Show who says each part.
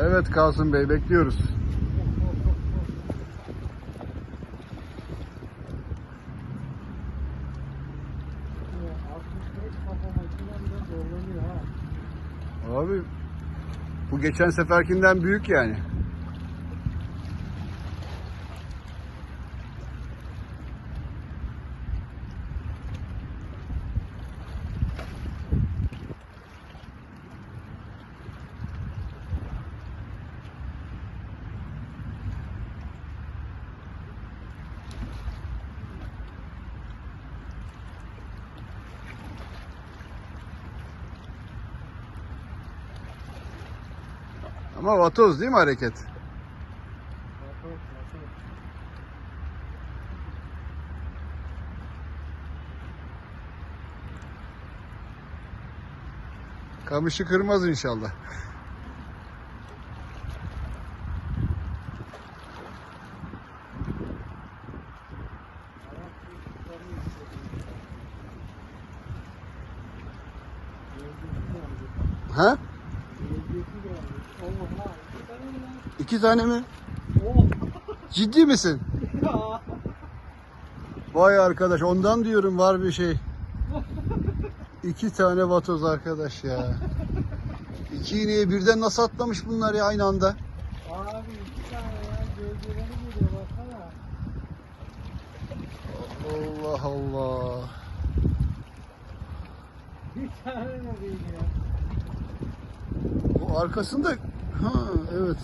Speaker 1: Evet Kasım Bey bekliyoruz. Abi bu geçen seferkinden büyük yani. Ama vatoz değil mi hareket? Kamışı kırmaz inşallah. Ha? İki tane mi? Ciddi misin? Vay arkadaş ondan diyorum var bir şey. İki tane vatoz arkadaş ya. İki iğneye birden nasıl atlamış bunlar ya aynı anda?
Speaker 2: Abi iki tane ya gölgeleri geliyor baksana.
Speaker 1: Allah Allah.
Speaker 2: Bir tane de değil ya.
Speaker 1: O arkasında ha evet.